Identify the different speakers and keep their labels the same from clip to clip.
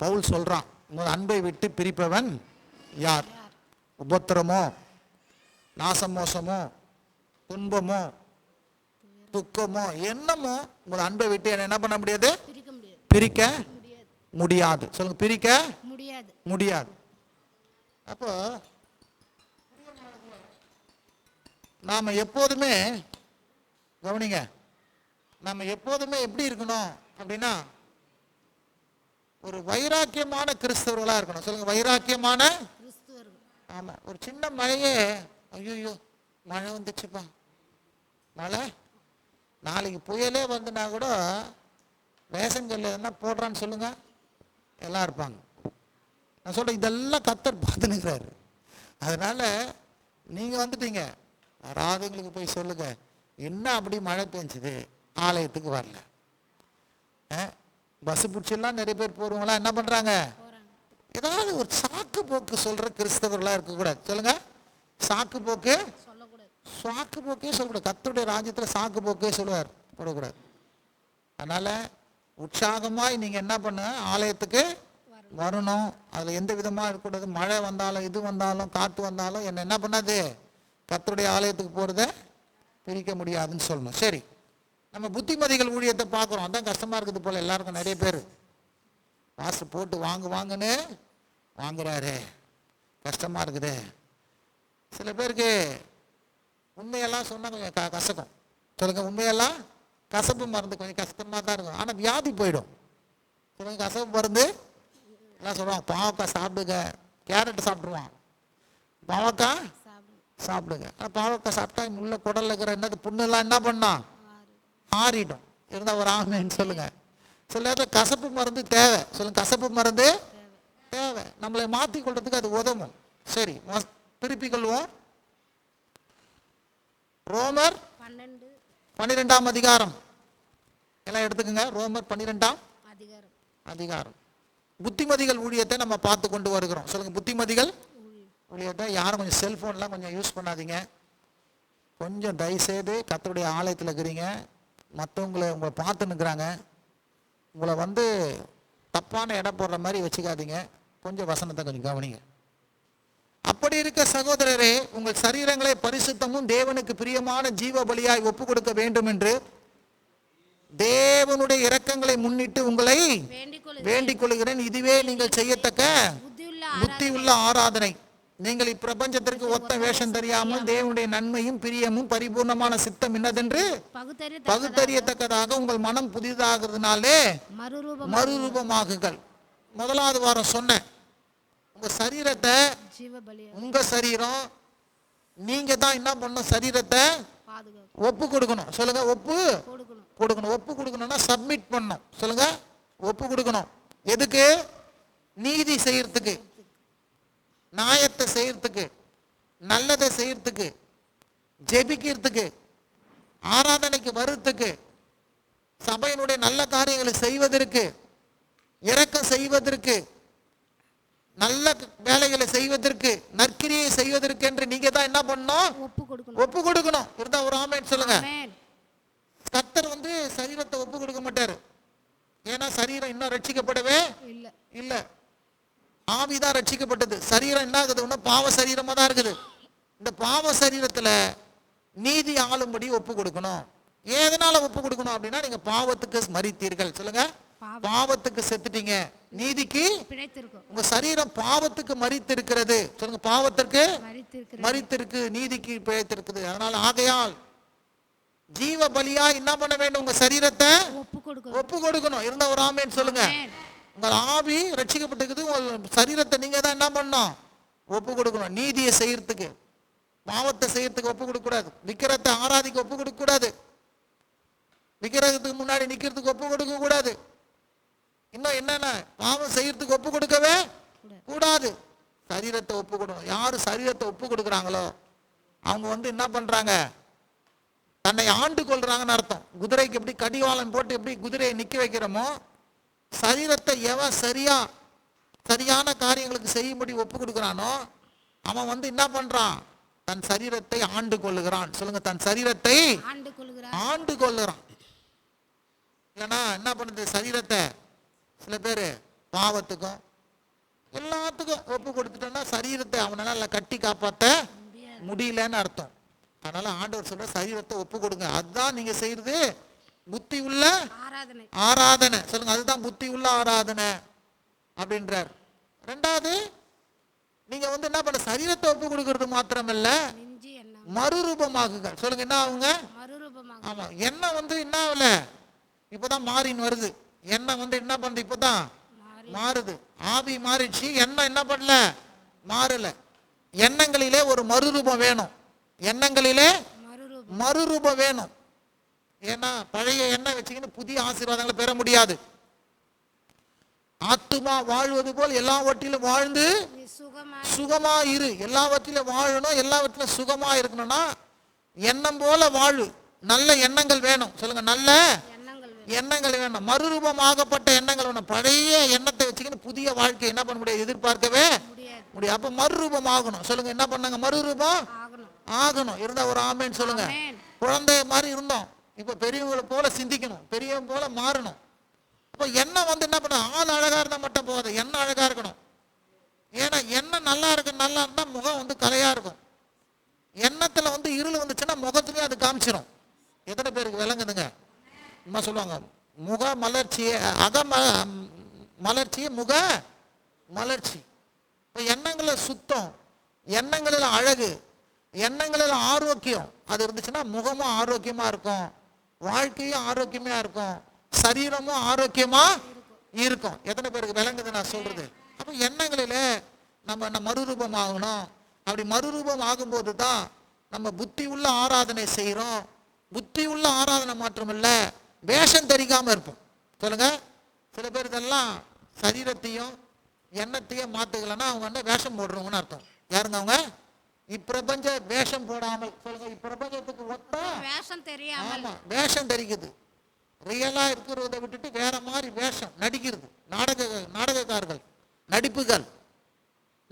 Speaker 1: பவுல் சொல்றான் உங்கள் அன்பை விட்டு பிரிப்பவன் யார்? உபத்திரமோ நாசமோசமோ துன்பமோ துக்கமோ என்னமோ உங்கள் அன்பை விட்டு என்ன என்ன பண்ண முடியாது?
Speaker 2: பிரிக்க முடியாது. முடியாது
Speaker 1: சொல்லுங்க பிரிக்க
Speaker 2: முடியாது.
Speaker 1: முடியாது அப்போ நாம எப்போதுமே கவனிங்க நம்ம எப்போதுமே எப்படி இருக்கணும் அப்படின்னா ஒரு வைராக்கியமான கிறிஸ்தவர்களா இருக்கணும். சொல்லுங்க வைராக்கியமான
Speaker 2: கிறிஸ்துவர்கள்.
Speaker 1: ஆமா ஒரு சின்ன மழையே ஐயோ மழை வந்துச்சுப்பா. மழை? நாளைக்கு புயலே வந்துனா கூட கல்ல என்ன போடுறான்னு சொல்லுங்க எல்லாம் இருப்பாங்க. நான் சொல்றேன் இதெல்லாம் கத்தர் பார்த்துனுக்கிறாரு. அதனால நீங்க வந்துட்டீங்க. வராதவங்களுக்கு போய் சொல்லுங்க என்ன அப்படி மழை பெஞ்சுது? ஆலயத்துக்கு வரல. பஸ் பிடிச்செல்லாம் நிறைய பேர் போகிறவங்களாம் என்ன
Speaker 2: பண்ணுறாங்க
Speaker 1: ஏதாவது ஒரு சாக்கு போக்கு சொல்கிற கிறிஸ்தவர்களாக இருக்கக்கூடாது. சொல்லுங்க. சாக்கு போக்கு
Speaker 2: சொல்லக்கூடாது
Speaker 1: சாக்கு போக்கே சொல்லக்கூடாது. கத்தருடைய ராஜ்யத்தில் சாக்கு போக்கே சொல்லுவார். போடக்கூடாது. அதனால் உற்சாகமாய் நீங்கள் என்ன பண்ண ஆலயத்துக்கு வரணும். அதில் எந்த விதமாக இருக்கக்கூடாது. மழை வந்தாலும் இது வந்தாலும் காற்று வந்தாலும் என்ன என்ன பண்ணாது? கத்தருடைய ஆலயத்துக்கு போகிறத பிரிக்க முடியாதுன்னு சொல்லணும். சரி. நம்ம புத்திமதிகள் ஊழியத்தை பார்க்குறோம். அதான் கஷ்டமா இருக்குது போல எல்லாருக்கும் நிறைய பேர். காசு போட்டு வாங்கு வாங்குன்னு வாங்குறாரு. கஷ்டமா இருக்குது. சில பேருக்கு உண்மையெல்லாம் சொன்னா கொஞ்சம் க கசக்கும். சொல்லுங்க உண்மையெல்லாம் கசப்பு மருந்து கொஞ்சம் கஷ்டமா தான் இருக்கும். ஆனா வியாதி போயிடும். சொல்லுங்க கசப்பு மருந்து எல்லாம் சொல்லுவாங்க. பாவக்காய் சாப்பிடுங்க. கேரட் சாப்பிடுவான் பாவக்காய்
Speaker 2: சாப்பிடுங்க.
Speaker 1: ஆனால் பாவக்காய் சாப்பிட்டா உள்ள குடல்ல இருக்கிற என்னது புண்ணெல்லாம் என்ன பண்ணா?
Speaker 2: ஆறு
Speaker 1: ஆறிடும் இருந்தா ஒரு ஆமைன்னு சொல்லுங்க. சில நேரத்தில் கசப்பு மருந்து தேவை. சொல்லுங்க கசப்பு மருந்து தேவை. நம்மளை மாற்றி கொள்றதுக்கு அது உதவும். சரி திருப்பிக் கொள்வோம். ரோமர் பன்னிரெண்டாம் அதிகாரம். எல்லாம் எடுத்துக்கோங்க. ரோமர் பன்னிரெண்டாம்
Speaker 2: அதிகாரம்.
Speaker 1: அதிகாரம். புத்திமதிகள் ஊழியத்தை நம்ம பார்த்து கொண்டு வருகிறோம். சொல்லுங்க புத்திமதிகள் ஊழியத்தை யாரும் கொஞ்சம் செல்ஃபோன்லாம் கொஞ்சம் யூஸ் பண்ணாதீங்க. கொஞ்சம் தயவுசெய்து கத்தருடைய ஆலயத்தில் இருக்கிறீங்க. மற்றவங்களை உங்களை பார்த்து நிற்கிறாங்க உங்களை வந்து தப்பான இடம் போடுற மாதிரி வச்சுக்காதீங்க. கொஞ்சம் வசனத்தை கொஞ்சம் கவனிங்க. அப்படி இருக்க சகோதரரே உங்கள் சரீரங்களை பரிசுத்தமும் தேவனுக்கு பிரியமான ஜீவ பலியாய் ஒப்பு கொடுக்க வேண்டும் என்று தேவனுடைய இரக்கங்களை முன்னிட்டு உங்களை
Speaker 2: வேண்டிக்
Speaker 1: கொள்கிறேன் இதுவே நீங்கள் செய்யத்தக்க புத்தி உள்ள ஆராதனை. நீங்கள் இப்பிரபஞ்சத்திற்கு ஒத்த வேஷம் தெரியாமல் தேவனுடைய நன்மையும் பிரியமும் பரிபூர்ணமான சித்தம் என்னதென்று?
Speaker 2: பகுத்தறி
Speaker 1: பகுத்தறியத்தக்கதாக உங்கள் மனம் புதிதாகிறதுனாலே
Speaker 2: மறுரூபம்
Speaker 1: மறுரூபமாகுங்கள். முதலாவது வாரம் சொன்னேன். உங்க சரீரத்தை உங்க சரீரம் நீங்க தான் என்ன பண்ணணும்? சரீரத்தை ஒப்பு கொடுக்கணும். சொல்லுங்க ஒப்பு
Speaker 2: கொடுக்கணும்.
Speaker 1: ஒப்பு கொடுக்கணும்னா சப்மிட் பண்ணணும். சொல்லுங்க ஒப்பு கொடுக்கணும். எதுக்கு? நீதி செய்யறதுக்கு. நியாயத்தை செய்யறதுக்கு நல்லதை செய்யறதுக்கு ஜெபிக்கிறதுக்கு ஆராதனைக்கு வர்றதுக்கு சபையினுடைய நல்ல காரியங்களை செய்வதற்கு இரக்கம் செய்வதற்கு நல்ல வேலைகளை செய்வதற்கு நற்கிரியை செய்வதற்கு என்று நீங்க தான் என்ன பண்ணணும்?
Speaker 2: ஒப்பு கொடுக்கணும்.
Speaker 1: இருந்தா ஒரு ஆமேன்னு சொல்லுங்க.
Speaker 2: ஆமென்.
Speaker 1: கர்த்தர் வந்து சரீரத்தை ஒப்பு கொடுக்க மாட்டாரு. ஏன்னா சரீரம் இன்னும் ரட்சிக்கப்படவே
Speaker 2: இல்ல.
Speaker 1: இல்ல. ஆவிதான் ரட்சிக்கப்பட்டது. சரீரம் என்ன ஆகுதுன்னா பாவ சரீரமா தான் இருக்குது. இந்த பாவ சரீரத்துல நீதி ஆளும்படி ஒப்பு கொடுக்கணும். எதனால ஒப்பு கொடுக்கணும் அப்படின்னா நீங்க பாவத்துக்கு மறித்தீர்கள். சொல்லுங்க. பாவத்துக்கு செத்துட்டீங்க. நீதிக்கு உங்க சரீரம் பாவத்துக்கு மறித்து இருக்கிறது சொல்லுங்க பாவத்திற்கு மறித்திருக்கு நீதிக்கு பிழைத்திருக்குது. அதனால ஆகையால் ஜீவ பலியா என்ன பண்ண வேண்டும்? உங்க சரீரத்தை
Speaker 2: ஒப்பு கொடுக்கணும்.
Speaker 1: இருந்த ஒரு ஆமேன்னு சொல்லுங்க. உங்கள் ஆவி ரட்சிக்கப்பட்டிருக்குது உங்கள் சரீரத்தை நீங்கள் தான் என்ன பண்ணணும்? ஒப்பு கொடுக்கணும். நீதியை செய்யறதுக்கு. பாவத்தை செய்யறதுக்கு ஒப்பு கொடுக்கக்கூடாது. விக்கிரத்தை ஆராதிக்க ஒப்பு கொடுக்கக்கூடாது. விக்கிரகத்துக்கு முன்னாடி நிற்கிறதுக்கு ஒப்பு கொடுக்கக்கூடாது. இன்னும் என்னென்ன? பாவம் செய்யறதுக்கு ஒப்பு கொடுக்கவே கூடாது. சரீரத்தை ஒப்பு கொடுக்கணும். யார் சரீரத்தை ஒப்பு கொடுக்குறாங்களோ அவங்க வந்து என்ன பண்ணுறாங்க தன்னை ஆண்டு கொள்கிறாங்கன்னு அர்த்தம். குதிரைக்கு எப்படி கடிவாளம் போட்டு எப்படி குதிரையை நிற்க வைக்கிறோமோ சரீரத்தை எவன் சரியா சரியான காரியங்களுக்கு செய்யும்படி ஒப்பு கொடுக்குறானோ அவன் வந்து என்ன பண்றான்? தன் சரீரத்தை ஆண்டு கொள்ளுகிறான். சொல்லுங்க தன் சரீரத்தை
Speaker 2: ஆண்டு
Speaker 1: கொள்ளுறான் இல்லைன்னா என்ன பண்ணுது? சரீரத்தை சில பேர் பாவத்துக்கும் எல்லாத்துக்கும் ஒப்பு கொடுத்துட்டோம்னா சரீரத்தை அவனால கட்டி காப்பாற்ற முடியலன்னு அர்த்தம். அதனால ஆண்டவர் சொல்ற சரீரத்தை ஒப்பு கொடுங்க. அதுதான் நீங்க செய்யறது. புத்தி உள்ள
Speaker 2: ஆராதனை.
Speaker 1: சொல்லுங்க அதுதான் புத்தி உள்ள ஆராதனை அப்படின்றார். ரெண்டாவது நீங்க வந்து என்ன பண்ண சரீரத்தை ஒப்பு கொடுக்கறது மாத்திரமல்ல மறுரூபமாகுங்க சொல்லுங்க என்ன ஆகுங்க? ஆமா எண்ணெய் வந்து என்ன ஆகல? இப்பதான் மாறின்னு வருது. எண்ணெய் வந்து என்ன பண்ணுது? இப்பதான்
Speaker 2: மாறி
Speaker 1: மாறுது. ஆவி மாறிடுச்சு. எண்ணம் என்ன பண்ணல? மாறல. எண்ணங்களிலே ஒரு மறுரூபம் வேணும். எண்ணங்களிலே
Speaker 2: மறுரூபம்
Speaker 1: வேணும். ஏன்னா பழைய எண்ணெய் வச்சுக்கின்னு புதிய ஆசீர்வாதங்களை பெற முடியாது. ஆத்துமா வாழ்வது போல் எல்லாவற்றிலும் வாழ்ந்து
Speaker 2: சுகமா
Speaker 1: இரு. எல்லாவற்றிலும் வாழணும் எல்லாவற்றிலும் சுகமா இருக்கணும்னா எண்ணம் போல வாழு. நல்ல எண்ணங்கள் வேணும். சொல்லுங்க நல்ல
Speaker 2: எண்ணங்கள் வேணும்.
Speaker 1: மறுரூபமாகப்பட்ட எண்ணங்கள் வேணும். பழைய எண்ணத்தை வச்சுக்கின்னு புதிய வாழ்க்கை என்ன பண்ண முடியாது? எதிர்பார்க்கவே
Speaker 2: முடியாது.
Speaker 1: அப்ப மறுரூபம் ஆகணும். சொல்லுங்க என்ன பண்ணாங்க? மறுரூபம்
Speaker 2: ஆகணும்.
Speaker 1: இருந்தா ஒரு ஆமேன்னு சொல்லுங்க. குழந்தை மாதிரி இருந்தோம். இப்போ பெரியவங்களை போல சிந்திக்கணும் பெரியவங்க போல மாறணும். இப்போ எண்ணம் வந்து என்ன பண்ண ஆள் அழகாக இருந்தால் மட்டும் போகாது எண்ணம் அழகாக இருக்கணும்? ஏன்னா எண்ணம் நல்லா இருக்கு நல்லா இருந்தால் முகம் வந்து கலையாக இருக்கும். எண்ணத்தில் வந்து இருள் வந்துச்சுன்னா முகத்துலேயும் அது காமிச்சிடும் எத்தனை பேருக்கு விளங்குதுங்க? என்ன சொல்லுவாங்க? முக மலர்ச்சியே அக ம- மலர்ச்சி முக மலர்ச்சி. இப்போ எண்ணங்களில் சுத்தம் எண்ணங்களில் அழகு எண்ணங்களில் ஆரோக்கியம். அது இருந்துச்சுன்னா முகமும் ஆரோக்கியமாக இருக்கும். வாழ்க்கையும் ஆரோக்கியமா இருக்கும். சரீரமும் ஆரோக்கியமா இருக்கும். எத்தனை பேருக்கு விளங்குது நான் சொல்றது? அப்போ எண்ணங்களில நம்ம என்ன மறுரூபம் ஆகணும்? அப்படி மறுரூபம் ஆகும்போது தான் நம்ம புத்தி உள்ள ஆராதனை செய்கிறோம் புத்தி உள்ள ஆராதனை மாத்திரமில்ல வேஷம் தெரிக்காம இருப்போம். சொல்லுங்க. சில பேர் இதெல்லாம் சரீரத்தையும் எண்ணத்தையும் மாத்துக்கலன்னா அவங்க என்ன வேஷம் போடுறவங்கன்னு அர்த்தம். யாருங்க அவங்க? இப்பிரபஞ்ச வேஷம் போடாமல் சொல்லுங்க இப்பிரபஞ்சத்துக்கு ஒத்தா?
Speaker 2: வேஷம் தெரியாமல்.
Speaker 1: வேஷம் தரிக்குது ரியலா இருக்கிறத விட்டுட்டு வேற மாதிரி வேஷம் நடிக்கிறது. நாடக நாடகக்காரர்கள் நடிப்புகள்.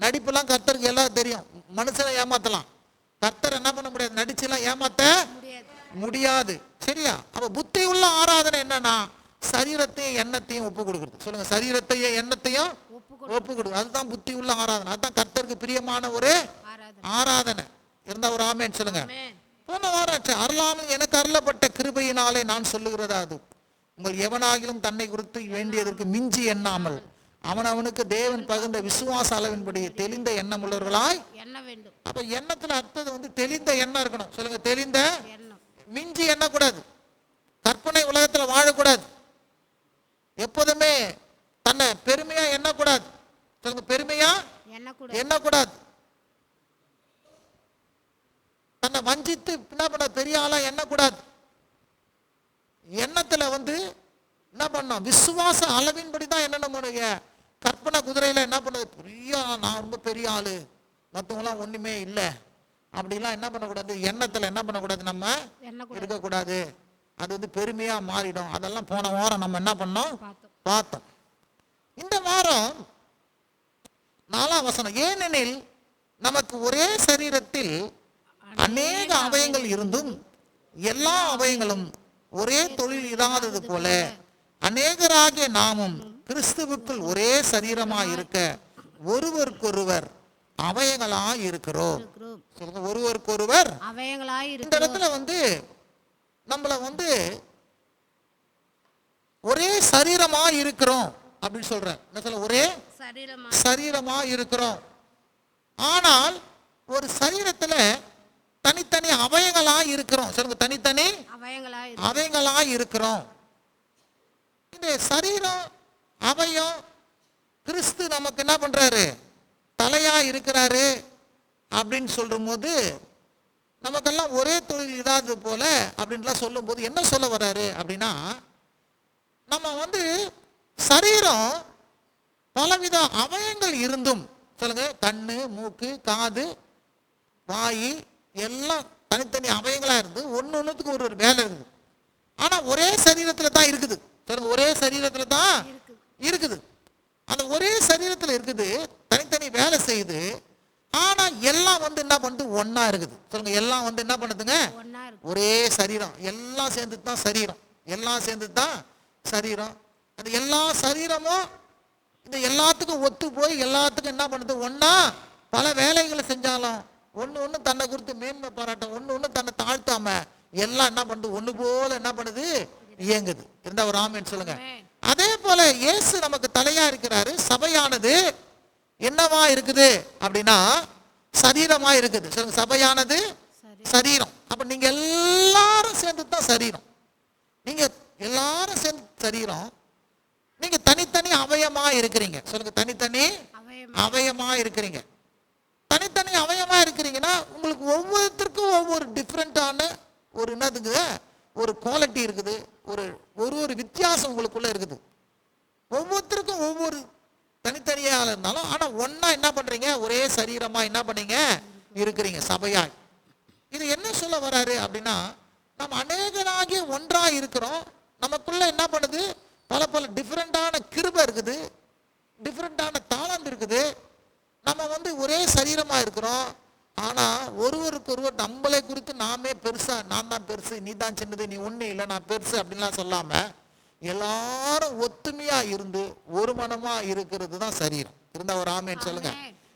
Speaker 1: நடிப்புலாம் கர்த்தருக்கு எல்லாம் தெரியும். மனுஷனை ஏமாத்தலாம். கர்த்தர் என்ன பண்ண முடியாது? நடிச்சுலாம் ஏமாத்த
Speaker 2: முடியாது.
Speaker 1: சரியா? அப்ப புத்தி உள்ள ஆராதனை என்னன்னா சரீரத்தையும் எண்ணத்தையும் ஒப்பு கொடுக்குறது. சொல்லுங்க சரீரத்தையும் எண்ணத்தையும்
Speaker 2: ஒப்பு
Speaker 1: ஒப்பு கொடு. அதுதான் புத்தி உள்ள ஆராதனை. அதுதான் கர்த்தருக்கு பிரியமான ஒரு
Speaker 2: ஆராதனை.
Speaker 1: இருந்தா ஒரு ஆமேன்னு சொல்லுங்க. போன வாரம் அருளாமல் எனக்கு அருளப்பட்ட கிருபையினாலே நான் சொல்லுகிறது அது. உங்கள் எவனாகிலும் தன்னை குறித்து வேண்டியதற்கு மிஞ்சி எண்ணாமல் அவன் அவனுக்கு தேவன் பகுந்த விசுவாச அளவின்படி தெளிந்த எண்ணம் உள்ளவர்களாய் அப்ப எண்ணத்துல அர்த்தம் வந்து தெளிந்த எண்ணம் இருக்கணும். சொல்லுங்க தெளிந்த மிஞ்சி எண்ணக்கூடாது. கற்பனை உலகத்துல வாழக்கூடாது. எப்போதுமே தன்னை பெருமையா எண்ணக்கூடாது. சொல்லுங்க பெருமையா
Speaker 2: எண்ணக்கூட
Speaker 1: எண்ணக்கூடாது. தன்னை வஞ்சித்து என்ன பண்ண பெரிய ஆளா எண்ணக்கூடாது. எண்ணத்துல வந்து என்ன பண்ணோம் விசுவாச அளவின்படி தான் என்னென்ன பண்ணுங்க கற்பனை குதிரையில என்ன பண்ணுது? பெரிய நான் ரொம்ப பெரிய ஆளு. மற்றவங்களாம் ஒண்ணுமே இல்லை. அப்படிலாம் என்ன பண்ணக்கூடாது? எண்ணத்துல என்ன பண்ணக்கூடாது நம்ம? இருக்கக்கூடாது. அது வந்து பெருமையா மாறிடும். அதெல்லாம் போன வாரம் நம்ம என்ன பண்ணோம்?
Speaker 2: பார்த்தோம்.
Speaker 1: இந்த வாரம் நாலாம் வசனம் ஏனெனில் நமக்கு ஒரே சரீரத்தில் அநேக அவயங்கள் இருந்தும் எல்லா அவயங்களும் ஒரே தொழில் இராதது போல அநேகராகிய நாமும் கிறிஸ்துவுக்குள் ஒரே சரீரமாய் இருக்க ஒருவருக்கொருவர் அவயங்களாய் இருக்கிறோம். சொல்லுங்க ஒருவருக்கொருவர் இந்த இடத்துல வந்து நம்மள வந்து ஒரே சரீரமா இருக்கிறோம் அப்படின்னு சொல்றேன். என்ன சொல்ல ஒரே
Speaker 2: சரீரமா
Speaker 1: இருக்கிறோம். ஆனால் ஒரு சரீரத்துல தனித்தனி அவயங்களா இருக்கிறோம். சொல்லுங்க தனித்தனி அவயங்களா இருக்கிறோம். இந்த சரீரம் அவயம் கிறிஸ்து நமக்கு என்ன பண்றாரு? தலையா இருக்கிறாரு அப்படின்னு சொல்லும்போது நமக்கெல்லாம் ஒரே தொழில் இதாது போல அப்படின்லாம் சொல்லும்போது என்ன சொல்ல வர்றாரு அப்படின்னா நம்ம வந்து சரீரம் பலவித அவயங்கள் இருந்தும் சொல்லுங்க கண்ணு மூக்கு காது வாய் எல்லாம் தனித்தனி அவயங்களா இருந்து ஒன்று ஒன்றுத்துக்கு ஒரு ஒரு வேலை இருக்குது ஆனா ஒரே சரீரத்துல தான் இருக்குது. சொல்லுங்க ஒரே சரீரத்துல தான்
Speaker 2: இருக்குது.
Speaker 1: அந்த ஒரே சரீரத்துல இருக்குது தனித்தனி வேலை செய்யுது. ஆனா எல்லாம் வந்து என்ன பண்ணுது ஒண்ணா இருக்குது. சொல்லுங்க எல்லாம் வந்து என்ன பண்ணுதுங்க? ஒரே சரீரம். எல்லாம் சேர்ந்து தான் சரீரம். எல்லாம் சேர்ந்து தான் சரீரம். அந்த எல்லா சரீரமும் இந்த எல்லாத்துக்கும் ஒத்து போய் எல்லாத்துக்கும் என்ன பண்ணுது? ஒண்ணா பல வேலைகளை செஞ்சாலும் ஒண்ணு ஒண்ணு தன்னை குறித்து மேன்மை பாராட்டம் ஒண்ணு ஒண்ணு தன்னை தாழ்த்தாம எல்லாம் என்ன பண்ணுது? ஒண்ணு போல என்ன பண்ணுது? இயங்குது. இருந்தா ஒரு ஆமேன்னு சொல்லுங்க. அதே போல இயேசு நமக்கு தலையா இருக்கிறாரு சபையானது என்னவா இருக்குது அப்படின்னா சரீரமா இருக்குது. சொல்லுங்க சபையானது
Speaker 2: சரி
Speaker 1: சரீரம். அப்ப நீங்க எல்லாரும் சேர்ந்து தான் சரீரம். நீங்க எல்லாரும் சேர்ந்து சரீரம். நீங்க தனித்தனி அவயமா இருக்கிறீங்க. சொல்லுங்க தனித்தனி
Speaker 2: அவயமா
Speaker 1: இருக்கிறீங்க. தனித்தனி அவயமாக இருக்கிறீங்கன்னா உங்களுக்கு ஒவ்வொருத்தருக்கும் ஒவ்வொரு டிஃப்ரெண்ட்டான ஒரு என்னதுங்க ஒரு குவாலிட்டி இருக்குது. ஒரு ஒரு ஒரு வித்தியாசம் உங்களுக்குள்ளே இருக்குது. ஒவ்வொருத்தருக்கும் ஒவ்வொரு தனித்தனியாக இருந்தாலும் ஆனால் ஒன்றா என்ன பண்ணுறீங்க ஒரே சரீரமாக என்ன பண்ணீங்க? இருக்கிறீங்க சபையாய். இது என்ன சொல்ல வராரு அப்படின்னா நம்ம அநேகனாகி ஒன்றாக இருக்கிறோம். நமக்குள்ள என்ன பண்ணுது? பல பல டிஃப்ரெண்ட்டான கிருபை இருக்குது. டிஃப்ரெண்ட்டான தாளந்து இருக்குது. நம்ம வந்து ஒரே சரீரமா இருக்கிறோம். ஆனா ஒருவருக்கு ஒருவர் நம்மளை குறித்து நாமே பெருசா நான் தான் பெருசு நீ தான் சின்னது நீ ஒண்ணு இல்லை நான் பெருசு அப்படின்லாம் சொல்லாம எல்லாரும் ஒத்துமையா இருந்து ஒரு மனமா இருக்கிறது தான் சரீரம். இருந்தா ஒரு ஆமேன்னு சொல்லுங்க.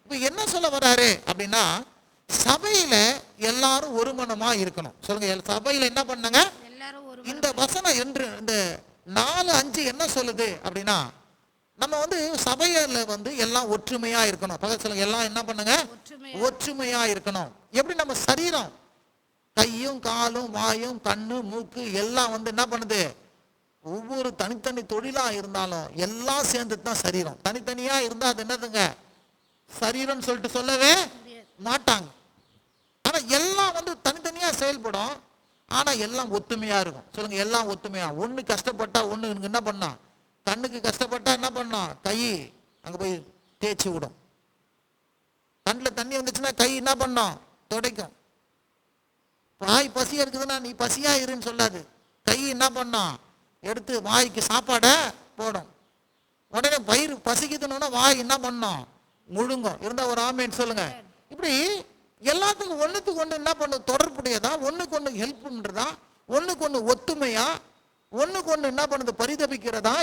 Speaker 1: இப்ப என்ன சொல்ல வராரு அப்படின்னா சபையில எல்லாரும் ஒரு மனமா இருக்கணும். சொல்லுங்க சபையில என்ன பண்ணாங்க? இந்த வசனம் என்று இந்த நாலு அஞ்சு என்ன சொல்லுது அப்படின்னா நம்ம வந்து சபையில வந்து எல்லாம் ஒற்றுமையா இருக்கணும். பக்கத்துல எல்லாம் என்ன பண்ணுங்க?
Speaker 2: ஒற்றுமை
Speaker 1: ஒற்றுமையா இருக்கணும். எப்படி நம்ம சரீரம்? கையும் காலும் வாயும் கண்ணு மூக்கு எல்லாம் வந்து என்ன பண்ணுது? ஒவ்வொரு தனித்தனி தொழிலா இருந்தாலும் எல்லாம் சேர்ந்து தான் சரீரம். தனித்தனியா இருந்தா அது என்னதுங்க? சரீரம்னு சொல்லிட்டு சொல்லவே மாட்டாங்க. ஆனா எல்லாம் வந்து தனித்தனியா செயல்படும். ஆனா எல்லாம் ஒத்துமையா இருக்கும். சொல்லுங்க எல்லாம் ஒத்துமையா? ஒண்ணு கஷ்டப்பட்டா ஒண்ணு என்ன பண்ணா? கண்ணுக்கு கஷ்டப்பட்டா என்ன பண்ணும் கை அங்க போய் தேய்ச்சி விடும். கண்ணில் தண்ணி வந்துச்சுன்னா கை என்ன பண்ணும் துடைக்கும். வாய் பசியா இருக்குதுன்னா நீ பசியா இருன்னு சொல்லாது. கை என்ன பண்ணும் எடுத்து வாய்க்கு சாப்பாடை போடும். உடனே பயிர் பசிக்குதுன்னா வாய் என்ன பண்ணும் முழுங்கும். இருந்தா ஒரு ஆமேன்னு சொல்லுங்க. இப்படி எல்லாத்துக்கும் ஒண்ணுத்துக்கு ஒண்ணு என்ன பண்ணும் தொடர்புடையதா? ஒண்ணுக்கு ஒண்ணு ஹெல்ப் பண்ணுறதா ஒண்ணுக்கு ஒண்ணு ஒத்துமையா? ஒண்ணுக்கு ஒண்ணு என்ன பண்ணுது? பரிதபிக்கிறதா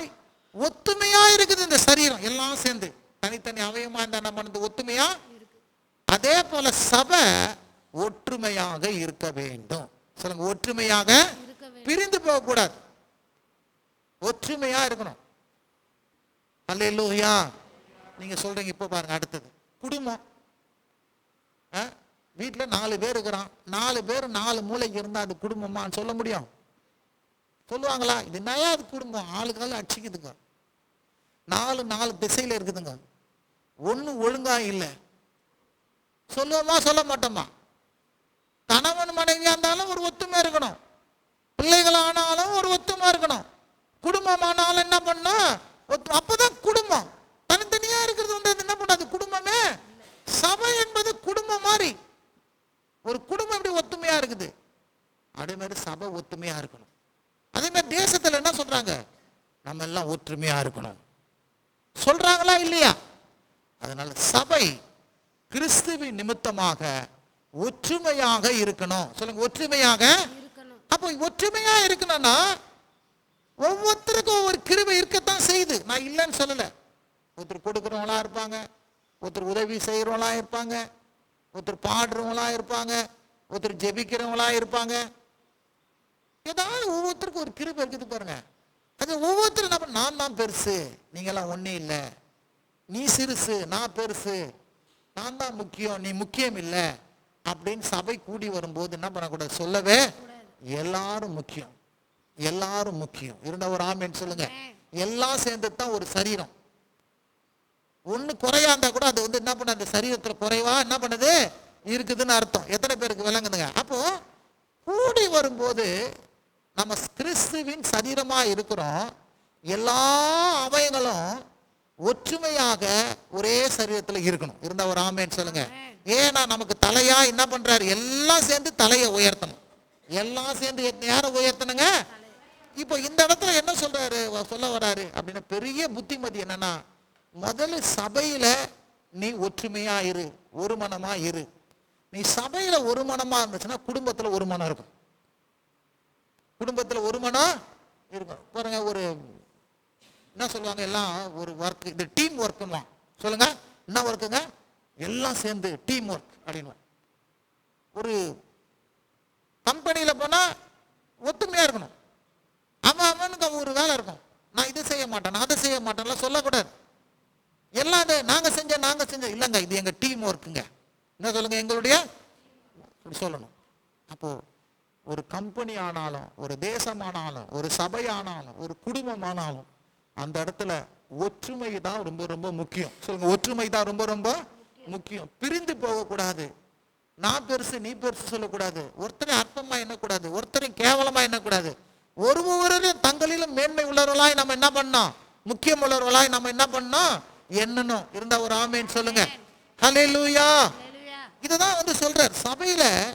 Speaker 1: ஒத்துமையா இருக்குது இந்த சரீரம். எல்லாம் சேர்ந்து. தனித்தனி அவயமா இருந்தா என்ன பண்ணுது? ஒத்துமையா? அதே போல சபை ஒற்றுமையாக இருக்க வேண்டும். சொல்லுங்க ஒற்றுமையாக பிரிந்து போகக்கூடாது. ஒற்றுமையா இருக்கணும். அல்லேலூயா. நீங்க சொல்றீங்க இப்போ பாருங்க அடுத்தது. குடும்பம்? வீட்டுல நாலு பேர் இருக்கிறான். நாலு பேர் நாலு மூளைக்கு இருந்தா அது குடும்பமான்னு சொல்ல முடியும். சொல்லுவாங்களா? இது என்னையா அது குடும்பம் ஆளுக்கால அடிச்சுக்குதுங்க. நாலு நாலு திசையில் இருக்குதுங்க. ஒன்றும் ஒழுங்காக இல்லை. சொல்லுவோமா சொல்ல மாட்டோமா? கணவன் மனைவியாக இருந்தாலும் ஒரு ஒத்துமை இருக்கணும். பிள்ளைகள் ஆனாலும் ஒரு ஒத்துமை இருக்கணும். குடும்பம் ஆனாலும் என்ன பண்ணும் ஒத்து அப்பதான் குடும்பம். தனித்தனியாக இருக்கிறது வந்து அது என்ன பண்ணாது? குடும்பமே? சபை என்பது குடும்பம் மாதிரி. ஒரு குடும்பம் எப்படி ஒத்துமையாக இருக்குது? அதே மாதிரி சபை ஒத்துமையாக இருக்கணும். அதே மாதிரி தேசத்துல என்ன சொல்றாங்க? நம்ம எல்லாம் ஒற்றுமையா இருக்கணும். சொல்றாங்களா இல்லையா? அதனால சபை கிறிஸ்துவின் நிமித்தமாக ஒற்றுமையாக இருக்கணும். சொல்லுங்க ஒற்றுமையாக?
Speaker 2: இருக்கணும்.
Speaker 1: அப்போ ஒற்றுமையா இருக்கணும்னா ஒவ்வொருத்தருக்கும் ஒவ்வொரு கிருபை இருக்கத்தான் செய்யுது. நான் இல்லைன்னு சொல்லல. ஒருத்தர் கொடுக்குறவங்களா இருப்பாங்க. ஒருத்தர் உதவி செய்கிறவங்களா இருப்பாங்க. ஒருத்தர் பாடுறவங்களா இருப்பாங்க. ஒருத்தர் ஜெபிக்கிறவங்களா இருப்பாங்க. ஏதாவது ஒவ்வொருத்தருக்கும் ஒரு கிருபை இருக்குது பாருங்க. அது ஒவ்வொருத்தரும் நம்ம நான் தான் பெருசு. நீங்களாம் ஒன்றே இல்லை. நீ சிறுசு நான் பெருசு. நான் தான் முக்கியம் நீ முக்கியம் இல்லை. அப்படின்னு சபை கூடி வரும்போது என்ன பண்ணக்கூடாது? சொல்லவே எல்லாரும் முக்கியம். எல்லாரும் முக்கியம். இருந்த ஒரு ஆமேன்னு சொல்லுங்க. எல்லாம் சேர்ந்து தான் ஒரு சரீரம். ஒண்ணு குறையா இருந்தால் கூட அது வந்து என்ன பண்ண அந்த சரீரத்துல குறைவா என்ன பண்ணுது? இருக்குதுன்னு அர்த்தம். எத்தனை பேருக்கு விளங்குதுங்க? அப்போ கூடி வரும்போது நம்ம கிறிஸ்துவின் சரீரமா இருக்கிறோம். எல்லா அவயங்களும் ஒற்றுமையாக ஒரே சரீரத்துல இருக்கணும். இருந்தா ஒரு ஆமேன்னு சொல்லுங்க. ஏன்னா நமக்கு தலையா என்ன பண்றாரு? எல்லாம் சேர்ந்து தலையை உயர்த்தணும். எல்லாம் சேர்ந்து யாரை உயர்த்தணுங்க? இப்போ இந்த இடத்துல என்ன சொல்றாரு? சொல்ல வராரு. அப்படின்னா பெரிய புத்திமதி என்னன்னா முதல்ல சபையில நீ ஒற்றுமையா இரு. ஒரு மனமா இரு. நீ சபையில ஒரு மனமா இருந்துச்சுன்னா குடும்பத்துல ஒரு மனம் இருக்கும். குடும்பத்தில் ஒரு மனம் இருக்கும் பாருங்க ஒரு என்ன சொல்லுவாங்க எல்லாம் ஒரு ஒர்க் இது டீம் ஒர்க்குங்களா சொல்லுங்க என்ன ஒர்க்குங்க எல்லாம் சேர்ந்து டீம் ஒர்க் அப்படின்னு ஒரு கம்பெனியில் போனால் ஒத்துமையாக இருக்கணும். அவன் அவனுக்கு ஒரு வேலை இருக்கும். நான் இது செய்ய மாட்டேன் நான் அதை செய்ய மாட்டேன்ல சொல்லக்கூடாது. எல்லாம் அதை நாங்கள் செஞ்ச நாங்கள் செஞ்ச இல்லைங்க இது எங்கள் டீம் ஒர்க்குங்க என்ன சொல்லுங்கள் எங்களுடைய? அப்படி சொல்லணும். அப்போது ஒரு கம்பெனி ஆனாலும் ஒரு தேசமானாலும் ஒரு சபையானாலும் ஒரு குடும்பமானாலும் அந்த இடத்துல ஒற்றுமை தான் ரொம்ப ரொம்ப முக்கியம். சொல்லுங்க ஒற்றுமை தான் ரொம்ப ரொம்ப முக்கியம். பிரிந்து போகக்கூடாது. நான் பெருசு நீ பெருசு சொல்லக்கூடாது. ஒருத்தரை அற்பமா எண்ணக்கூடாது. ஒருத்தரை கேவலமா எண்ணக்கூடாது. ஒரு ஒவ்வொருவரையும் தங்களிலும் மேன்மை உள்ளவர்களாய் நம்ம என்ன பண்ணோம்? முக்கியம் உள்ளவர்களாய் நம்ம என்ன பண்ணோம்? எண்ணணும். இருந்தா ஒரு ஆமேன்னு சொல்லுங்க. ஹalleluya.
Speaker 2: ஹalleluya.
Speaker 1: இதுதான் வந்து சொல்றார். சபையில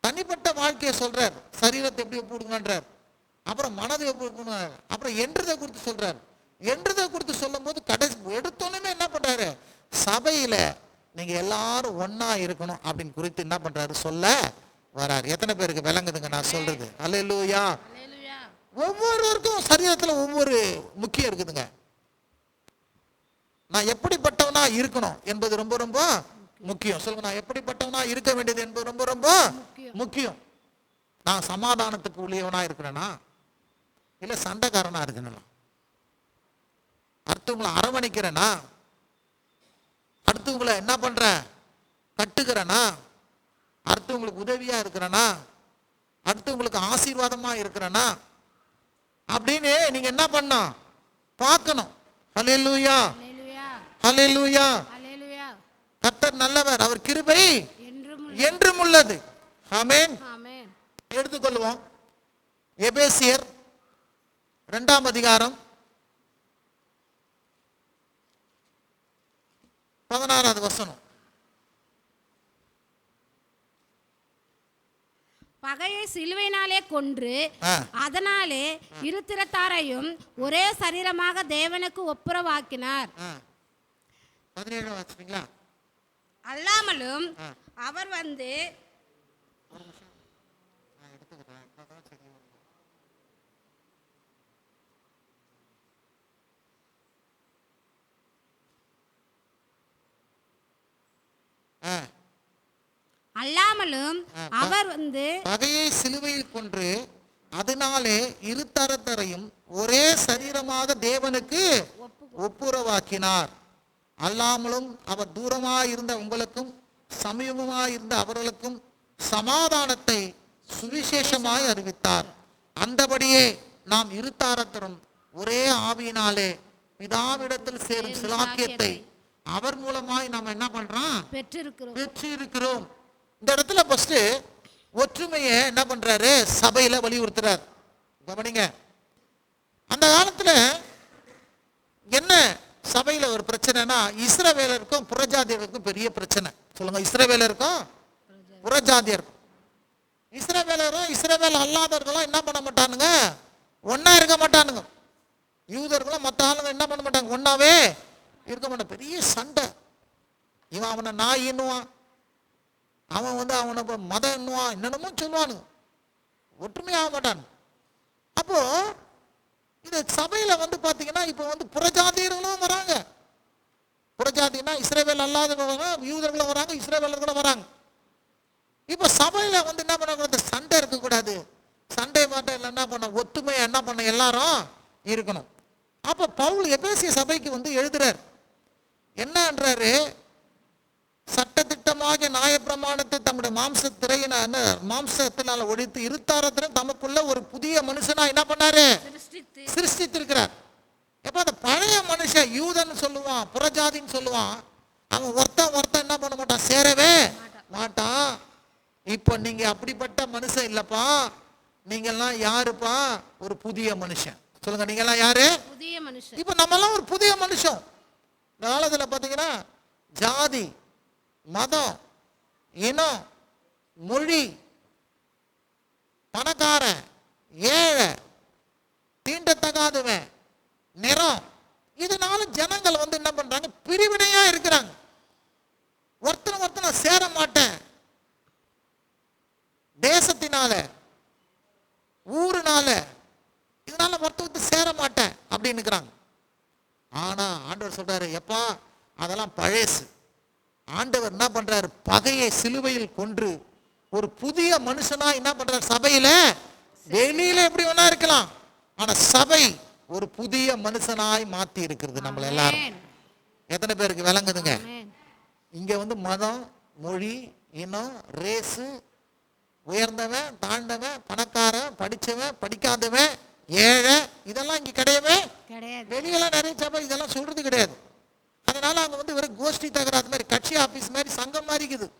Speaker 1: தனிப்பட்ட வாழ்க்கையை சொல்றார். சரீரத்தை எப்படி ஒப்புடுங்கன்றார் அப்புறம் மனதை ஒப்புடுங்கன்றார் அப்புறம் என்றதை குறித்து சொல்றார். என்றதை குறித்து சொல்லும் போது கடைசி எடுத்தோன்னே என்ன பண்றாரு? சபையில நீங்க எல்லாரும் ஒண்ணா இருக்கணும் அப்படின்னு குறித்து என்ன பண்றாரு? சொல்ல வராரு. எத்தனை பேருக்கு விளங்குதுங்க நான் சொல்றது?
Speaker 2: ஹalleluya.
Speaker 1: ஒவ்வொருவருக்கும் சரீரத்துல ஒவ்வொரு முக்கியம் இருக்குதுங்க. நான் எப்படிப்பட்டவனா இருக்கணும் என்பது ரொம்ப ரொம்ப முக்கியம். சொல்லுங்க நான் எப்படிப்பட்டவனா இருக்க வேண்டியது என்பது ரொம்ப ரொம்ப
Speaker 2: முக்கியம்.
Speaker 1: நான் சமாதானத்துக்கு உரியவனா இருக்கிறேனா? இல்ல சண்டைக்காரனா இருக்கணும்? அடுத்தவங்களை அரவணைக்கிறேனா? அடுத்தவங்களை என்ன பண்றேன் கட்டுக்கிறேனா? அடுத்தவங்களுக்கு உதவியா இருக்கிறேனா? அடுத்தவங்களுக்கு ஆசீர்வாதமா இருக்கிறேனா? அப்படின்னு நீங்க என்ன பண்ணணும்? பார்க்கணும். ஹalleluya
Speaker 2: ஹalleluya.
Speaker 1: ஹalleluya.
Speaker 2: ஹalleluya.
Speaker 1: கர்த்தர் நல்லவர் அவர் கிருபை
Speaker 2: என்றும்
Speaker 1: என்றும் உள்ளது ஆமென். எடுத்துக்கொள்வோம். எபேசியர் இரண்டாம் அதிகாரம் பதினாறாவது வசனம்.
Speaker 2: பகையை சிலுவையினாலே கொன்று. அதனாலே இருத்திரத்தாரையும் ஒரே சரீரமாக தேவனுக்கு ஒப்புரவாக்கினார்.
Speaker 1: ஆ.
Speaker 2: அல்லாமலும். அவர் வந்து அல்லாமலும் அவர் வந்து
Speaker 1: பகையை சிலுவையில் கொன்று அதனாலே இருதரத்தரையும் ஒரே சரீரமாக தேவனுக்கு ஒப்புரவாக்கினார் அல்லாமலும் அவர் தூரமாய் இருந்த உங்களுக்கும் சமீபமாய் இருந்த அவர்களுக்கும் சமாதானத்தை சுவிசேஷமாய் அறிவித்தார். அந்தபடியே நாம் இருதாரத்தரும் ஒரே ஆவியினாலே பிதாவிடத்தில் சேரும் சிலாக்கியத்தை அவர் மூலமாய் நாம் என்ன பண்றோம்?
Speaker 2: பெற்றிருக்கிறோம்.
Speaker 1: பெற்று இருக்கிறோம் இந்த இடத்துல ஃபர்ஸ்ட் ஒற்றுமையை என்ன பண்றாரு? சபையில வலியுறுத்துறார். கவனிங்க. அந்த காலத்துல என்ன சபையில் ஒரு பிரச்சனைனா இஸ்ரவேலருக்கும் புறஜாதியருக்கும் பெரிய பிரச்சனை. சொல்லுங்க இஸ்ரவேலருக்கும் புறஜாதியருக்கும். இஸ்ரவேலரும் இஸ்ரவேல் அல்லாதவர்களும் என்ன பண்ண மாட்டானுங்க? ஒன்றா இருக்க மாட்டானுங்க. யூதர்களும் மற்ற ஆளுங்க என்ன பண்ண மாட்டாங்க? ஒன்றாவே இருக்க மாட்டான் பெரிய சண்டை. இவன் அவனை நாய் எண்ணுவான். அவன் வந்து அவனை மதம் எண்ணுவான். என்னென்னமோ சொல்லுவானுங்க. ஒற்றுமையாக மாட்டான் அப்போது இது சபையில வந்து பாத்தீங்கன்னா இப்போ வந்து புறஜாதியர்களும் வராங்க. புறஜாதினா இஸ்ரேவேல் அல்லாதவங்க யூதர்களும் வராங்க இஸ்ரேவேலர்களும் வராங்க. இப்போ சபையில வந்து என்ன பண்ணக்கூடாது? சண்டை இருக்கக்கூடாது. சண்டை மாட்டம் இல்லை என்ன பண்ண ஒத்துமையா என்ன பண்ண எல்லாரும் இருக்கணும். அப்போ பவுல் எபேசிய சபைக்கு வந்து எழுதுறார். என்னன்றாரு? சட்டத்திட்டமாக நியாயப்பிரமாணத்தை தம்முடைய மாம்ச திரையின மாம்சத்தினால ஒழித்து இருத்தாரத்திலும் தமக்குள்ள ஒரு புதிய மனுஷனா என்ன பண்ணாரு?
Speaker 2: சிருஷ்டித்து.
Speaker 1: சிருஷ்டித்திருக்கிறார். எப்ப அந்த பழைய மனுஷன் யூதன் சொல்லுவான் புறஜாதின்னு சொல்லுவான் அவன் ஒருத்தன் ஒருத்தன் என்ன பண்ண மாட்டான்? சேரவே மாட்டான். இப்போ நீங்க அப்படிப்பட்ட மனுஷன் இல்லப்பா. நீங்கெல்லாம் யாருப்பா? ஒரு புதிய மனுஷன். சொல்லுங்க நீங்கெல்லாம் யாரு?
Speaker 2: புதிய மனுஷன்.
Speaker 1: இப்போ நம்மெல்லாம் ஒரு புதிய மனுஷன். காலத்துல பார்த்தீங்கன்னா ஜாதி மதம் இனம் மொழி பணக்காரன் ஏழை தீண்டத்தகாதவன் நிறம். இதனால ஜனங்கள் வந்து என்ன பண்றாங்க? பிரிவினையா இருக்கிறாங்க. ஒருத்தனை ஒருத்தனை சேர மாட்டேன். தேசத்தினால ஊருனால இதனால ஒருத்தருக்கு சேர மாட்டேன் அப்படின்னு இருக்கிறாங்க. ஆண்டவர் சொல்றாரு எப்பா அதெல்லாம் பழசு. ஆண்டவர் என்ன பண்றாரு? பகையை சிலுவையில் கொன்று ஒரு புதிய மனுஷனா என்ன பண்றாரு? சபையில வெளியில எப்படி வேணா இருக்கலாம். ஆனா சபை ஒரு புதிய மனுஷனாய் மாத்தி இருக்கிறது நம்மள எல்லாரும். எத்தனை பேருக்கு விளங்குதுங்க. இங்க வந்து மதம் மொழி இனம் ரேஸு உயர்ந்தவன் தாழ்ந்தவன் பணக்காரன் படிச்சவன் படிக்காதவன் ஏழை இதெல்லாம் இங்க கிடையவே
Speaker 2: கிடையாது.
Speaker 1: வெளியெல்லாம் நிறைய சபை இதெல்லாம் சொல்றது கிடையாது. அதனால அவங்க வந்து வெறும் கோஷ்டி தகராறு மாதிரி கட்சி ஆபீஸ் மாதிரி சங்கம் மாதிரி இருக்குது.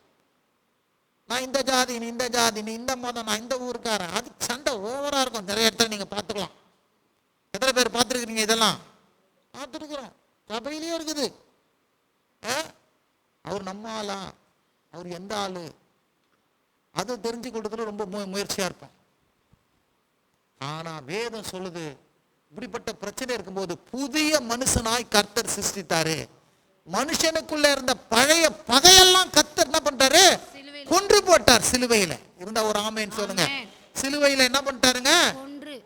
Speaker 1: நான் இந்த ஜாதி நீ இந்த ஜாதி நீ இந்த மதம் நான் இந்த ஊருக்காரன். அது சண்டை ஓவரா இருக்கும். நிறைய இடத்துல நீங்க பார்த்துக்கலாம். எத்தனை பேர் பார்த்துருக்குறீங்க இதெல்லாம்? பார்த்துருக்குறோம். சபையிலேயே இருக்குது. ஆ? அவர் நம்ம ஆளா? அவர் எந்த ஆளு? அது தெரிஞ்சுக்கிறதுல ரொம்ப மு- முயற்சியா இருப்போம். ஆனா வேதம் சொல்லுது இப்படிப்பட்ட பிரச்சனை இருக்கும்போது புதிய மனுஷனாய் கர்த்தர் சிருஷ்டித்தாரு. மனுஷனுக்குள்ள இருந்த பழைய பகையெல்லாம் கர்த்தர் என்ன பண்றாரு
Speaker 2: சிலுவையில்.
Speaker 1: கொன்று போட்டார் சிலுவையில. இருந்த ஒரு ஆமைன்னு சொல்லுங்க. சிலுவையில என்ன பண்ணிட்டாருங்க?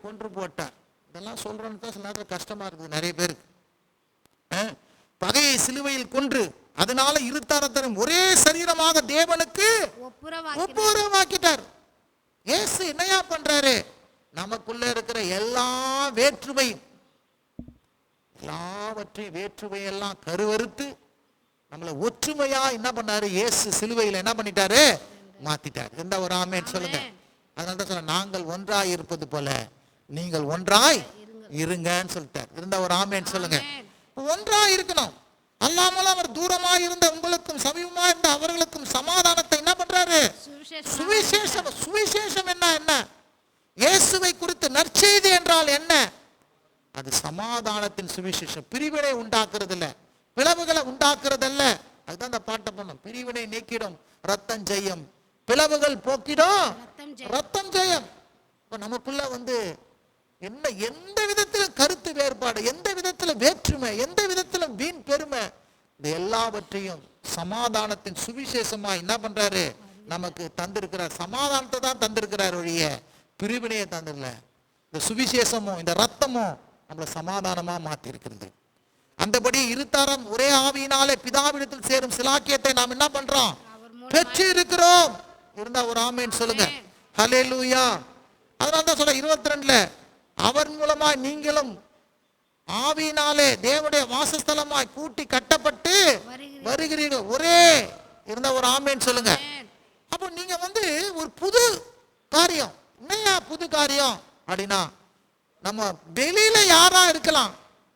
Speaker 1: கொன்று. போட்டார். இதெல்லாம் சொல்றேன்னு தான் சில நேரத்தில் கஷ்டமா இருக்குது நிறைய பேருக்கு? பகையை சிலுவையில் கொன்று அதனால இருதாரத்தரும் ஒரே சரீரமாக தேவனுக்கு
Speaker 2: ஒப்புரவாக்கி
Speaker 1: ஒப்புரவாக்கிட்டார். இயேசு என்னையா பண்றாரு? நமக்குள்ள இருக்கிற எல்லா வேற்றுமையும் எல்லாவற்றையும் வேற்றுமையெல்லாம் கருவறுத்து நம்மளை ஒற்றுமையா என்ன பண்ணாரு? இயேசு சிலுவையில் என்ன பண்ணிட்டாரு? மாத்திட்டார். எந்த ஒரு ஆமேன்னு சொல்லுங்க. அதனால தான் சொல்ல நாங்கள் ஒன்றாய் இருப்பது போல நீங்கள் ஒன்றாய் இருங்கன்னு சொல்லிட்டார். இருந்த ஒரு ஆமேன்னு சொல்லுங்க. ஒன்றாய் இருக்கணும். அல்லாமல் அவர் தூரமா இருந்த உங்களுக்கும் சமீபமா இருந்த அவர்களுக்கும் சமாதானத்தை என்ன பண்றாரு?
Speaker 2: சுவிசேஷம்
Speaker 1: சுவிசேஷம் என்ன என்ன? இயேசுவை குறித்து நற்செய்தி என்றால் என்ன? அது சமாதானத்தின் சுவிசேஷம். பிரிவினை உண்டாக்குறது இல்ல பிளவுகளை உண்டாக்குறது இல்ல அதுதான் அந்த பாட்டை பண்ணும் பிரிவினை நீக்கிடும். ரத்தம் ஜெயம். பிளவுகள் போக்கிடும்.
Speaker 2: ரத்தம் ஜெயம்.
Speaker 1: இப்ப நமக்குள்ள வந்து என்ன எந்த விதத்திலும் கருத்து வேறுபாடு எந்த விதத்துல வேற்றுமை எந்த விதத்திலும் வீண் பெருமை இது எல்லாவற்றையும் சமாதானத்தின் சுவிசேஷமா என்ன பண்றாரு? நமக்கு தந்திருக்கிறார். சமாதானத்தை தான் தந்திருக்கிறார் ஒழிய பிரிவினையை தந்திரல. இந்த சுவிசேஷமும் இந்த ரத்தமும் நம்மளை சமாதானமா மாத்தி இருக்கிறது அந்தபடி இருதாரம் ஒரே ஆவியினாலே பிதாவிடத்தில் சேரும் சிலாக்கியத்தை நாம் என்ன பண்றோம்? பெற்று இருக்கிறோம். இருந்தா ஒரு ஆமேன்னு சொல்லுங்க.
Speaker 2: ஆமென்.
Speaker 1: ஹalleluya. அதனால தான் சொல்ல இருபத்தி ரெண்டுல அவர் மூலமா நீங்களும் ஆவியினாலே தேவனுடைய வாசஸ்தலமாய் கூட்டி கட்டப்பட்டு
Speaker 2: வருகிறீர்கள்.
Speaker 1: ஒரே இருந்தா ஒரு ஆமேன்னு சொல்லுங்க. அப்போ நீங்க வந்து ஒரு புது காரியம். என்னையா புது காரியம்? அப்படின்னா நம்ம வெளியில யாரா இருக்கலாம்.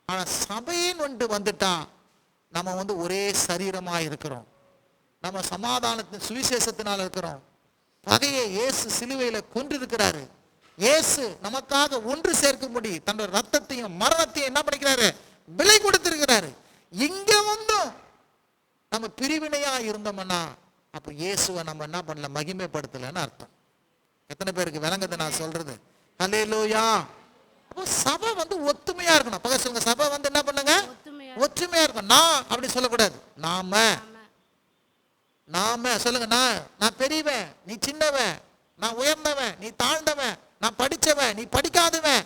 Speaker 1: ஆனா சபையின் வந்து வந்துட்டா நம்ம வந்து ஒரே சரீரமா இருக்கிறோம். நம்ம சமாதானத்தின் சுவிசேஷத்தினால் இருக்கிறோம். பகையை இயேசு சிலுவையில கொன்றிருக்கிறாரு. இயேசு நமக்காக ஒன்று சேர்க்கும்படி தன்னோட ரத்தத்தையும் மரணத்தையும் என்ன பண்ணிக்கிறாரு? விலை கொடுத்திருக்கிறாரு. இங்க வந்தும் நம்ம பிரிவினையா இருந்தோம்னா அப்ப இயேசுவை நம்ம என்ன பண்ணல? மகிமைப்படுத்தலைன்னு அர்த்தம். எத்தனை பேருக்கு விளங்குது நான் சொல்றது? ஹalleluya அப்போ சபை வந்து ஒத்துமையா இருக்கணும். பகல் சொல்லுங்க சபை வந்து என்ன பண்ணுங்க? ஒற்றுமையா இருக்கும் நான் அப்படி சொல்லக்கூடாது. நாம. நாம. சொல்லுங்க நான் நான் பெரியவன் நீ சின்னவன் நான் உயர்ந்தவன் நீ தாழ்ந்தவன் நான் படிச்சவன் நீ படிக்காதவன்.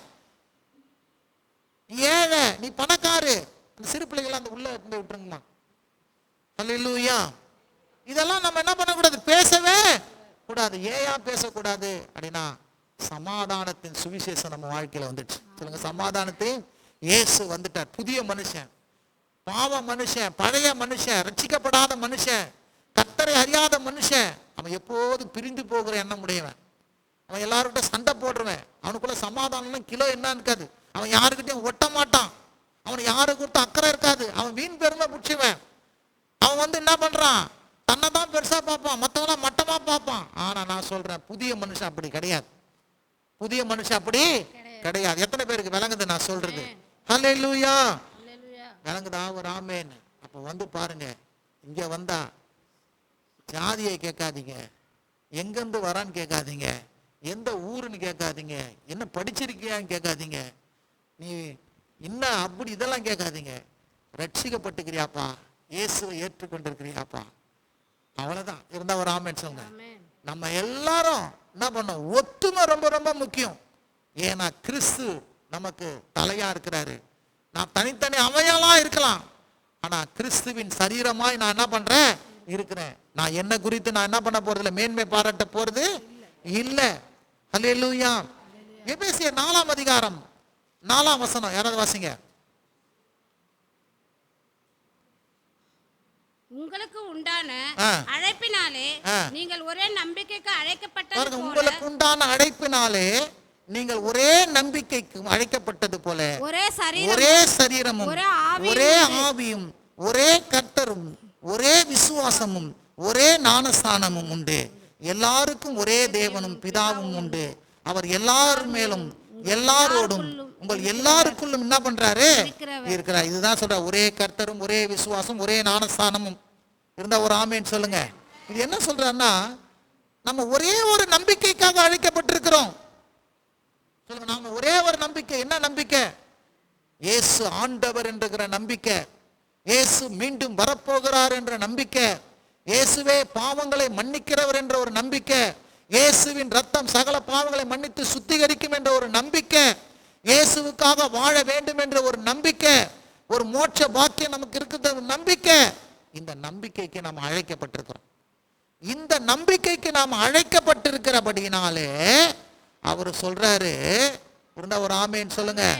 Speaker 1: நீ ஏழை நீ பணக்காரு. அந்த சிறு பிள்ளைகள் அந்த உள்ள இருந்து விட்டுருங்கம்மா. அல்லேலூயா இதெல்லாம் நம்ம என்ன பண்ணக்கூடாது? பேசவே கூடாது. ஏயா பேசக்கூடாது? அப்படின்னா சமாதானத்தின் சுவிசேஷம் நம்ம வாழ்க்கையில் வந்துடுச்சு. சொல்லுங்க சமாதானத்தை இயேசு வந்துட்டார். புதிய மனுஷன். பாவ மனுஷன் பழைய மனுஷன் ரட்சிக்கப்படாத மனுஷன் கத்தரை அறியாத மனுஷன். அவன் எப்போதும் பிரிந்து போகிற எண்ணம் உடையவன். அவன் எல்லார்கிட்ட சண்டை போடுறவன். அவனுக்குள்ள சமாதானம்னா கிலோ என்னன்னு இருக்காது. அவன் யாருக்கிட்டையும் ஒட்ட மாட்டான். அவன் யாரு கொடுத்து அக்கறை இருக்காது. அவன் வீண் பெருமை பிடிச்சிவன். அவன் வந்து என்ன பண்றான்? தன்னை தான் பெருசா பார்ப்பான். மற்றவங்களாம் மட்டமா பார்ப்பான். ஆனா நான் சொல்றேன் புதிய மனுஷன் அப்படி கிடையாது. புதிய மனுஷன் அப்படி கிடையாது. எத்தனை பேருக்கு விளங்குது நான் சொல்றது? ஹalleluya.
Speaker 2: அல்லேலூயா.
Speaker 1: விளங்குதா? ஒரு ஆமேன். அப்ப வந்து பாருங்க. இங்க வந்தா ஜாதியை கேட்காதீங்க. எங்கேருந்து வரான்னு கேட்காதீங்க. எந்த ஊருன்னு கேட்காதீங்க. என்ன படிச்சிருக்கியான்னு கேட்காதீங்க. நீ என்ன அப்படி இதெல்லாம் கேட்காதீங்க. ரட்சிக்கப்பட்டுக்கிறியாப்பா. இயேசுவை ஏற்றுக்கொண்டிருக்கிறியாப்பா. அவ்வளவுதான். இருந்தா ஒரு ஆமேன் சொல்லுங்க. நம்ம எல்லாரும் என்ன பண்ணோம் ஒத்துமை ரொம்ப ரொம்ப முக்கியம். ஏன்னா கிறிஸ்து நமக்கு தலையா இருக்கிறாரு. நான் தனித்தனி அவையெல்லாம் இருக்கலாம். ஆனா கிறிஸ்துவின் சரீரமாய் நான் என்ன பண்றேன்? இருக்கிறேன். நான் என்ன குறித்து நான் என்ன பண்ண போறது இல்ல மேன்மை பாராட்ட போறது இல்ல. ஹalleluya. எபேசியர் நாலாம் அதிகாரம் நாலாம் வசனம். யாராவது வாசிங்க.
Speaker 2: உங்களுக்கு உண்டான. அழைப்பினாலே. நீங்கள் ஒரே நம்பிக்கைக்கு அழைக்கப்பட்டது
Speaker 1: உங்களுக்கு உண்டான அழைப்பினாலே நீங்கள் ஒரே நம்பிக்கைக்கு அழைக்கப்பட்டது போல
Speaker 2: ஒரே சரீரம்
Speaker 1: ஒரே சரீரமும்
Speaker 2: ஒரே ஆவியும்
Speaker 1: ஒரே கர்த்தரும் ஒரே விசுவாசமும் ஒரே ஞானஸ்தானமும் உண்டு. எல்லாருக்கும் ஒரே தேவனும் பிதாவும் உண்டு. அவர் எல்லார் மேலும் எல்லாரோடும் உங்கள் எல்லாருக்குள்ளும் என்ன பண்றாரு. இருக்கிறார். இதுதான் சொல்ற ஒரே கர்த்தரும் ஒரே விசுவாசம் ஒரே ஞானஸ்தானமும். இருந்தா ஒரு ஆமேன்னு சொல்லுங்க. இது என்ன சொல்றாருன்னா நம்ம ஒரே ஒரு நம்பிக்கைக்காக அழைக்கப்பட்டிருக்கிறோம். சொல்லுங்க நாம ஒரே ஒரு நம்பிக்கை. என்ன நம்பிக்கை? இயேசு ஆண்டவர் என்கிற நம்பிக்கை. இயேசு மீண்டும் வரப்போகிறார் என்ற நம்பிக்கை. இயேசுவே பாவங்களை மன்னிக்கிறவர் என்ற ஒரு நம்பிக்கை. இயேசுவின் ரத்தம் சகல பாவங்களை மன்னித்து சுத்திகரிக்கும் என்ற ஒரு நம்பிக்கை. இயேசுவுக்காக வாழ வேண்டும் என்ற ஒரு நம்பிக்கை. ஒரு மோட்ச பாக்கியம் நமக்கு இருக்கிற ஒரு நம்பிக்கை. இந்த நம்பிக்கைக்கு நாம் அழைக்கப்பட்டிருக்கிறோம். இந்த நம்பிக்கைக்கு நாம் அழைக்கப்பட்டிருக்கிறபடினாலே அவர் சொல்றாரு. இருந்தா ஒரு ஆமேன்னு சொல்லுங்க.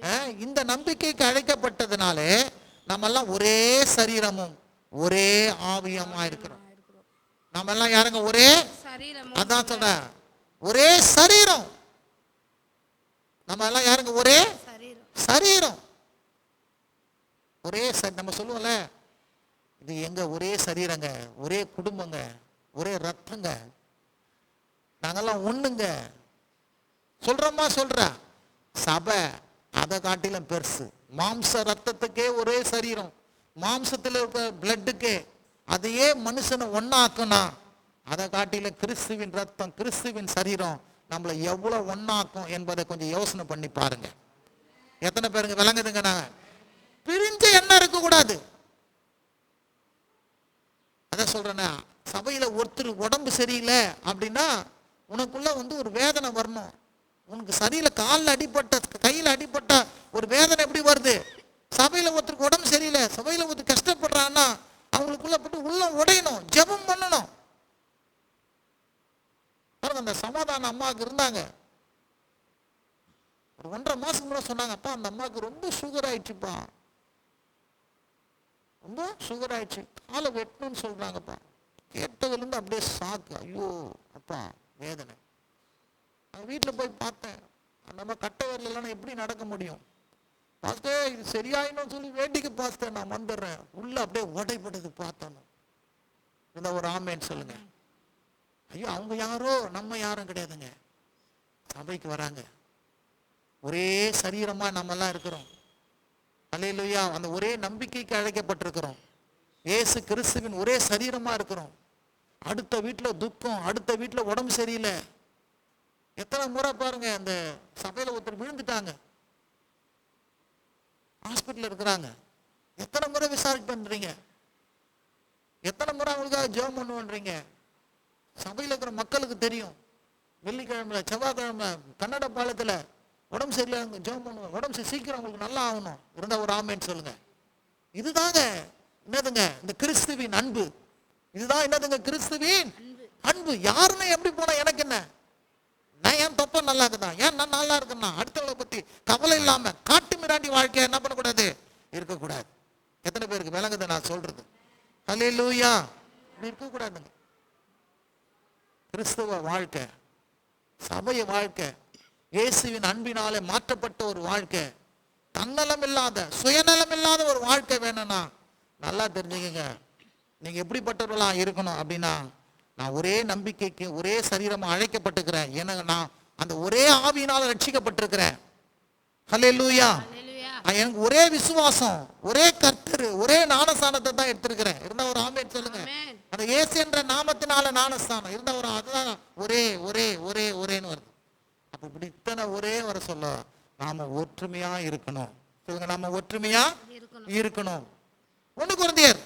Speaker 1: அஹ், இந்த நம்பிக்கைக்கு அழைக்கப்பட்டதுனாலே நம்ம எல்லாம் ஒரே சரீரமும் ஒரே ஆவியமா இருக்கிறோம். நம்ம எல்லாம் யாருங்க? ஒரே
Speaker 2: சரீரம்
Speaker 1: அதான் சொல்றேன். ஒரே சரீரம். நம்ம எல்லாம் யாருங்க? ஒரே
Speaker 2: சரீரம்.
Speaker 1: சரீரம். ஒரே நம்ம சொல்லுவோம்ல. இது எங்க ஒரே சரீரங்க ஒரே குடும்பங்க ஒரே ரத்தங்க. நாங்கெல்லாம் ஒண்ணுங்க. சொல்றோமா சொல்ற. சபை அதை காட்டிலும் பெருசு. மாம்ச ரத்தத்துக்கே ஒரே சரீரம். மாம்சத்தில் இருக்க பிளட்டுக்கே அதையே மனுஷனை ஒன்னாக்குனா அதை காட்டிலும் கிறிஸ்துவின் ரத்தம் கிறிஸ்துவின் சரீரம் நம்மளை எவ்வளோ ஒன்னாக்கும் என்பதை கொஞ்சம் யோசனை பண்ணி பாருங்க. எத்தனை பேருங்க விளங்குதுங்க நாங்கள் பிரிஞ்ச எண்ணம் இருக்கக்கூடாது. அதான் சொல்கிறேன்னா சபையில் ஒருத்தர் உடம்பு சரியில்லை அப்படின்னா உனக்குள்ளே வந்து ஒரு வேதனை வரணும். உனக்கு சரியில்லை காலில் அடிப்பட்ட கையில் அடிப்பட்ட ஒரு வேதனை எப்படி வருது? சபையில் ஒருத்தருக்கு உடம்பு சரியில்லை சபையில் ஒருத்தர் கஷ்டப்படுறான்னா அவங்களுக்குள்ள போட்டு உள்ளம் உடையணும் ஜெபம் பண்ணணும். பாருங்க அந்த சமாதான அம்மாவுக்கு இருந்தாங்க. ஒரு ஒன்றரை மாதம் முன்னாடி சொன்னாங்கப்பா அந்த அம்மாவுக்கு ரொம்ப சுகர் ஆயிடுச்சுப்பா. ரொம்ப சுகர் ஆயிடுச்சு. காலை வெட்டணும்னு சொல்கிறாங்கப்பா கேட்டதுலேருந்து அப்படியே சாக்கு ஐயோ அப்பா வேதனை. நான் வீட்டில் போய் பார்த்தேன். நம்ம கட்ட கட்டை வரலாம் எப்படி நடக்க முடியும்? பார்த்தே இது சரியாயினும் சொல்லி வேண்டிக்கு பார்த்தேன் நான் வந்துடுறேன். உள்ள அப்படியே உடைப்பட்டது பார்த்தேன் இந்த ஒரு ஆமேன்னு சொல்லுங்க. ஐயோ அவங்க யாரோ? நம்ம யாரும் கிடையாதுங்க. சபைக்கு வராங்க. ஒரே சரீரமாக நம்மலாம் இருக்கிறோம். அல்லேலூயா அந்த ஒரே நம்பிக்கைக்கு அழைக்கப்பட்டிருக்கிறோம். இயேசு கிறிஸ்துவின் ஒரே சரீரமா இருக்கிறோம். அடுத்த வீட்டில் துக்கம் அடுத்த வீட்டில் உடம்பு சரியில்லை. எத்தனை முறை பாருங்க அந்த சபையில் ஒருத்தர் விழுந்துட்டாங்க. ஹாஸ்பிட்டலில் இருக்கிறாங்க. எத்தனை முறை விசாரிச்சு பண்ணுறீங்க எத்தனை முறை அவங்களுக்காக ஜெபம் பண்ணுறீங்க சபையில் இருக்கிற மக்களுக்கு தெரியும். வெள்ளிக்கிழமை செவ்வாய்க்கிழமை கன்னட பாலத்தில் உடம்பு சரியில்லை ஜெபம் பண்ணுவோம் உடம்பு சரி- சீக்கிரம் உங்களுக்கு நல்லா ஆகணும். இருந்தா ஒரு ஆமேன்னு சொல்லுங்க. இதுதாங்க என்னதுங்க? இந்த கிறிஸ்துவின் அன்பு. இதுதான் என்னதுங்க? கிறிஸ்துவின் அன்பு. யாருன்னு எப்படி போனா எனக்கு என்ன? நான் ஏன் தப்ப நல்லா இருக்குதா? ஏன் நான் நல்லா இருக்கேன்னா? அடுத்தவங்களை பத்தி கவலை இல்லாம காட்டு மிராண்டி வாழ்க்கைய என்ன பண்ணக்கூடாது? இருக்கக்கூடாது. எத்தனை பேருக்கு விளங்குது நான் சொல்றது? ஹalleluya. இப்படி இருக்கக்கூடாதுங்க. கிறிஸ்துவ வாழ்க்கை சபைய வாழ்க்கை இயேசுவின் அன்பினாலே மாற்றப்பட்ட ஒரு வாழ்க்கை. தன்னலம் இல்லாத சுயநலம் இல்லாத ஒரு வாழ்க்கை வேணும்னா நல்லா தெரிஞ்சுக்கங்க. நீங்க எப்படிப்பட்டவர்களா இருக்கணும் அப்படின்னா நான் ஒரே நம்பிக்கைக்கு ஒரே சரீரமா அழைக்கப்பட்டிருக்கிறேன். ஏன்னா நான் அந்த ஒரே ஆவியினால ரட்சிக்கப்பட்டிருக்கிறேன்.
Speaker 2: அல்லேலூயா
Speaker 1: ஆ, எனக்கு ஒரே விசுவாசம் ஒரே கர்த்தர் ஒரே ஞானஸ்தானத்தை தான் எடுத்திருக்கிறேன். இருந்தா ஒரு ஆமேன் சொல்லுங்க. அந்த இயேசு என்ற நாமத்தினால ஞானஸ்தானம். இருந்தா ஒரு அதுதான் ஒரே ஒரே ஒரே ஒரேன்னு வருது. அப்ப இப்படி இத்தனை ஒரே வர சொல்ல நாம ஒற்றுமையா இருக்கணும். சொல்லுங்க நாம ஒற்றுமையா
Speaker 2: இருக்கணும்.
Speaker 1: ஒண்ணு குழந்தையர்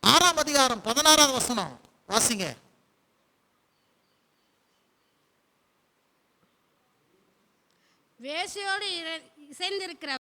Speaker 1: ஆறாம் அதிகாரம் பதினாறாவது வசனம். வாசிங்க.
Speaker 2: வேசியோடு இசைந்திருக்கிற